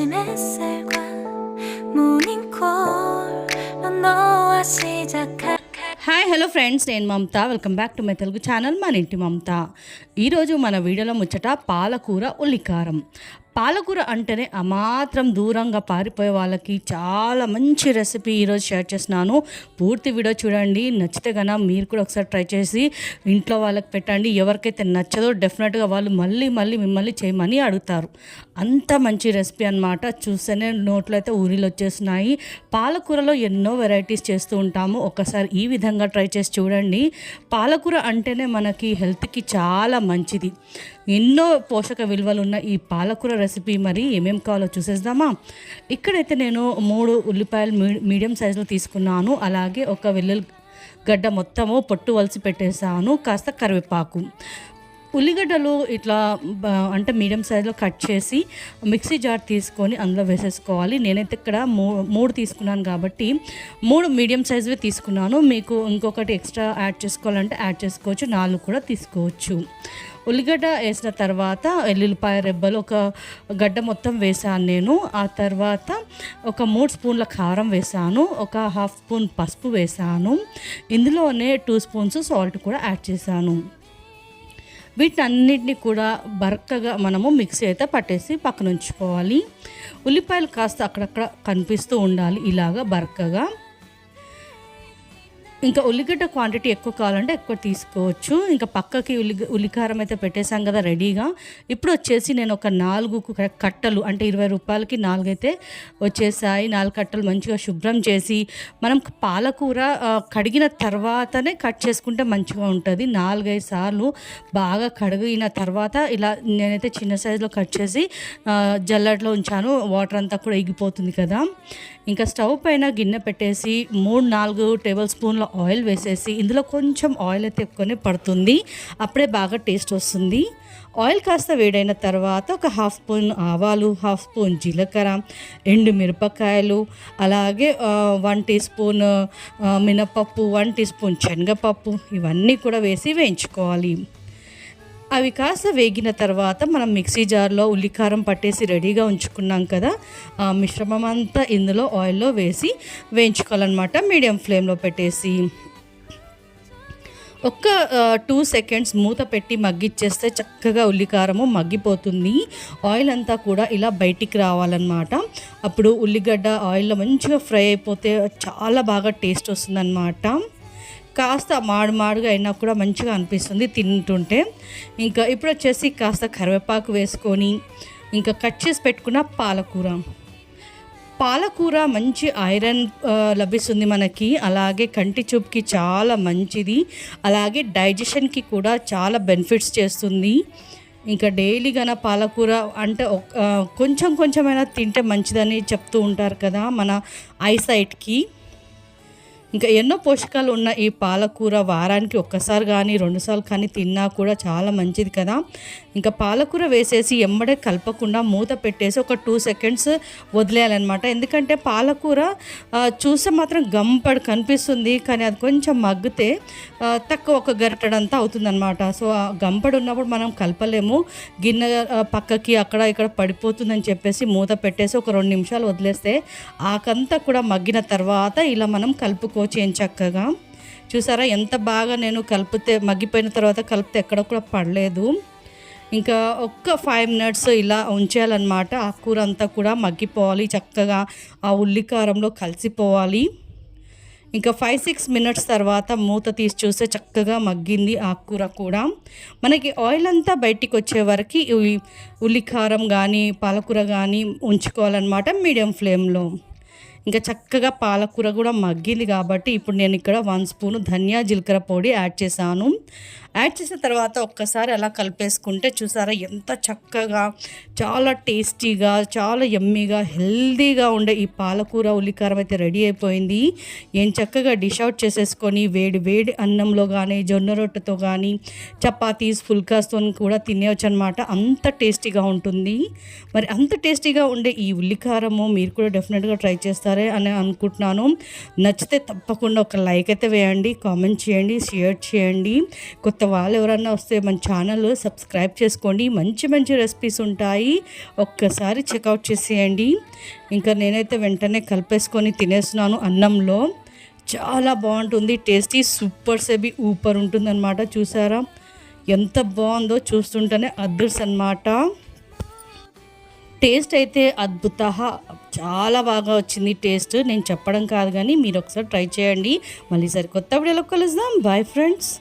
아침 햇살과 모닝콜로 너와 시작한 hi hello friends నేను Mamata welcome back to my Telugu channel మన ఇంటి మమత ఈరోజు మన వీడియోలో ముచ్చట పాలకూర ఉల్లికారం పాలకూర అంటేనే అమాత్రం దూరంగా పారిపోయే వాళ్ళకి చాలా మంచి రెసిపీ ఈరోజు షేర్ చేస్తున్నాను. పూర్తి వీడియో చూడండి. నచ్చితే కనుక మీరు కూడా ఒకసారి ట్రై చేసి ఇంట్లో వాళ్ళకి పెట్టండి. ఎవరికైతే నచ్చదో డెఫినెట్గా వాళ్ళు మళ్ళీ మళ్ళీ మిమ్మల్ని చేయమని అడుగుతారు. అంత మంచి రెసిపీ అనమాట చూస్తేనే నోట్లో అయితే ఊరిలో వచ్చేస్తున్నాయి. పాలకూరలో ఎన్నో వెరైటీస్ చేస్తూ ఉంటాము. ఒకసారి ఈ విధంగా ట్రై చేసి చూడండి. పాలకూర అంటేనే మనకి హెల్త్కి చాలా మంచిది. ఎన్నో పోషక విలువలు ఉన్న ఈ పాలకూర రెసిపీ మరి ఏమేం కావాలో చూసేద్దామా? ఇక్కడైతే నేను మూడు ఉల్లిపాయలు మీడియం సైజులో తీసుకున్నాను. అలాగే ఒక వెల్లుల్లి గడ్డ మొత్తము పొట్టు వలిసి పెట్టేసాను కాస్త కరివేపాకు. ఉల్లిగడ్డలు ఇట్లా అంటే మీడియం సైజులో కట్ చేసి మిక్సీ జార్ తీసుకొని అందులో వేసేసుకోవాలి. నేనైతే ఇక్కడ మూ మూడు తీసుకున్నాను కాబట్టి మూడు మీడియం సైజువి తీసుకున్నాను. మీకు ఇంకొకటి ఎక్స్ట్రా యాడ్ చేసుకోవాలంటే యాడ్ చేసుకోవచ్చు. నాలుగు కూడా తీసుకోవచ్చు. ఉల్లిగడ్డ వేసిన తర్వాత ఎల్లుల్లిపాయ రెబ్బలు ఒక గడ్డ మొత్తం వేసాను నేను. ఆ తర్వాత ఒక మూడు స్పూన్ల కారం వేసాను. ఒక హాఫ్ స్పూన్ పసుపు వేసాను. ఇందులోనే టూ స్పూన్స్ సాల్ట్ కూడా యాడ్ చేశాను. వీటన్నిటిని కూడా బరకగా మనము మిక్సీ అయితే పట్టేసి పక్కన ఉంచుకోవాలి. ఉల్లిపాయలు కాస్త అక్కడక్కడ కనిపిస్తూ ఉండాలి ఇలాగా బరకగా. ఇంకా ఉల్లిగడ్డ క్వాంటిటీ ఎక్కువ కావాలంటే ఎక్కువ తీసుకోవచ్చు. ఇంకా పక్కకి ఉల్లి ఉల్లికారం అయితే పెట్టేశాం కదా రెడీగా. ఇప్పుడు వచ్చేసి నేను ఒక నాలుగు కట్టలు అంటే ఇరవై రూపాయలకి నాలుగైతే వచ్చేసాయి. నాలుగు కట్టలు మంచిగా శుభ్రం చేసి మనం పాలకూర కడిగిన తర్వాతనే కట్ చేసుకుంటే మంచిగా ఉంటుంది. నాలుగైదు సార్లు బాగా కడిగిన తర్వాత ఇలా నేనైతే చిన్న సైజులో కట్ చేసి జల్లట్లో ఉంచాను. వాటర్ అంతా కూడా ఎగిపోతుంది కదా. ఇంకా స్టవ్ పైన గిన్నె పెట్టేసి మూడు నాలుగు టేబుల్ స్పూన్ల ఆయిల్ వేసేసి ఇందులో కొంచెం ఆయిల్ అయితే ఎక్కువనే పడుతుంది. అప్పుడే బాగా టేస్ట్ వస్తుంది. ఆయిల్ కాస్త వేడైన తర్వాత ఒక హాఫ్ స్పూన్ ఆవాలు హాఫ్ స్పూన్ జీలకర్ర ఎండు మిరపకాయలు అలాగే వన్ టీ స్పూన్ మినపప్పు వన్ టీ స్పూన్ శనగపప్పు ఇవన్నీ కూడా వేసి వేయించుకోవాలి. అవి కాస్త వేగిన తర్వాత మనం మిక్సీ జార్లో ఉల్లికారం పట్టేసి రెడీగా ఉంచుకున్నాం కదా ఆ మిశ్రమం అంతా ఇందులో ఆయిల్లో వేసి వేయించుకోవాలన్నమాట. మీడియం ఫ్లేమ్లో పెట్టేసి ఒక్క టూ సెకండ్స్ మూత పెట్టి మగ్గిచ్చేస్తే చక్కగా ఉల్లికారము మగ్గిపోతుంది. ఆయిల్ అంతా కూడా ఇలా బయటికి రావాలన్నమాట. అప్పుడు ఉల్లిగడ్డ ఆయిల్లో మంచిగా ఫ్రై అయిపోతే చాలా బాగా టేస్ట్ వస్తుందన్నమాట. కాస్త మాడు మాడుగా అయినా కూడా మంచిగా అనిపిస్తుంది తింటుంటే. ఇంకా ఇప్పుడు వచ్చేసి కాస్త కరివేపాకు వేసుకొని ఇంకా కట్ చేసి పెట్టుకున్న పాలకూర. పాలకూర మంచి ఐరన్ లభిస్తుంది మనకి. అలాగే కంటి చూపుకి చాలా మంచిది. అలాగే డైజెషన్కి కూడా చాలా బెనిఫిట్స్ చేస్తుంది. ఇంకా డైలీ గన పాలకూర అంటే కొంచెం కొంచెమైనా తింటే మంచిదని చెప్తూ ఉంటారు కదా మన ఐసైట్కి ఇంకా ఎన్నో పోషకాలు ఉన్న ఈ పాలకూర వారానికి ఒక్కసారి కానీ రెండుసార్లు కానీ తిన్నా కూడా చాలా మంచిది కదా. ఇంకా పాలకూర వేసేసి ఎమ్మడే కలపకుండా మూత పెట్టేసి ఒక టూ సెకండ్స్ వదిలేయాలన్నమాట. ఎందుకంటే పాలకూర చూస్తే మాత్రం గంపడు కనిపిస్తుంది కానీ అది కొంచెం మగ్గితే తక్కువ ఒక గరిటెడంతా అవుతుందన్నమాట. సో గంపడు ఉన్నప్పుడు మనం కలపలేము. గిన్నె పక్కకి అక్కడ ఇక్కడ పడిపోతుందని చెప్పేసి మూత పెట్టేసి ఒక రెండు నిమిషాలు వదిలేస్తే ఆకంతా కూడా మగ్గిన తర్వాత ఇలా మనం కలుపుకోవచ్చు ఏం చక్కగా. చూసారా ఎంత బాగా నేను కలిపితే మగ్గిపోయిన తర్వాత కలిపితే ఎక్కడ కూడా పడలేదు. ఇంకా ఒక్క ఫైవ్ మినిట్స్ ఇలా ఉంచేయాలన్నమాట ఆ కూర అంతా కూడా మగ్గిపోవాలి చక్కగా ఆ ఉల్లికారంలో కలిసిపోవాలి. ఇంకా ఫైవ్ సిక్స్ మినిట్స్ తర్వాత మూత తీసి చూస్తే చక్కగా మగ్గింది ఆకుకూర కూడా. మనకి ఆయిల్ అంతా బయటికి వచ్చే వరకు ఉల్లికారం కానీ పాలకూర కానీ ఉంచుకోవాలన్నమాట మీడియం ఫ్లేమ్లో. ఇంకా చక్కగా పాలకూర కూడా మగ్గింది కాబట్టి ఇప్పుడు నేను ఇక్కడ వన్ స్పూన్ ధనియా జీలకర్ర పొడి యాడ్ చేశాను. యాడ్ చేసిన తర్వాత ఒక్కసారి అలా కలిపేసుకుంటే చూసారా ఎంత చక్కగా చాలా టేస్టీగా చాలా ఎమ్మీగా హెల్దీగా ఉండే ఈ పాలకూర ఉల్లికారం అయితే రెడీ అయిపోయింది. ఏం చక్కగా డిష్ అవుట్ చేసేసుకొని వేడి వేడి అన్నంలో కానీ జొన్న రొట్టెతో కానీ చపాతీస్ ఫుల్కాస్తో కూడా తినేయచ్చు అనమాట అంత టేస్టీగా ఉంటుంది. మరి అంత టేస్టీగా ఉండే ఈ ఉల్లికారము మీరు కూడా డెఫినెట్గా ట్రై చేస్తారే అని అనుకుంటున్నాను. నచ్చితే తప్పకుండా ఒక లైక్ అయితే వేయండి కామెంట్ చేయండి షేర్ చేయండి. కొత్త కొత్త వాళ్ళు ఎవరన్నా వస్తే మన ఛానల్ సబ్స్క్రైబ్ చేసుకోండి. మంచి మంచి రెసిపీస్ ఉంటాయి. ఒక్కసారి చెక్అవుట్ చేసేయండి. ఇంకా నేనైతే వెంటనే కలిపేసుకొని తినేస్తున్నాను అన్నంలో. చాలా బాగుంటుంది. టేస్టీ సూపర్ సెబి ఊపర్ ఉంటుందన్నమాట. చూసారా? ఎంత బాగుందో చూస్తుంటేనే అద్దుర్స్ అన్నమాట టేస్ట్ అయితే అద్భుత చాలా బాగా వచ్చింది టేస్ట్. నేను చెప్పడం కాదు కానీ మీరు ఒకసారి ట్రై చేయండి. మళ్ళీ సరికొత్త వీడియోలో కలుద్దాం. Bye friends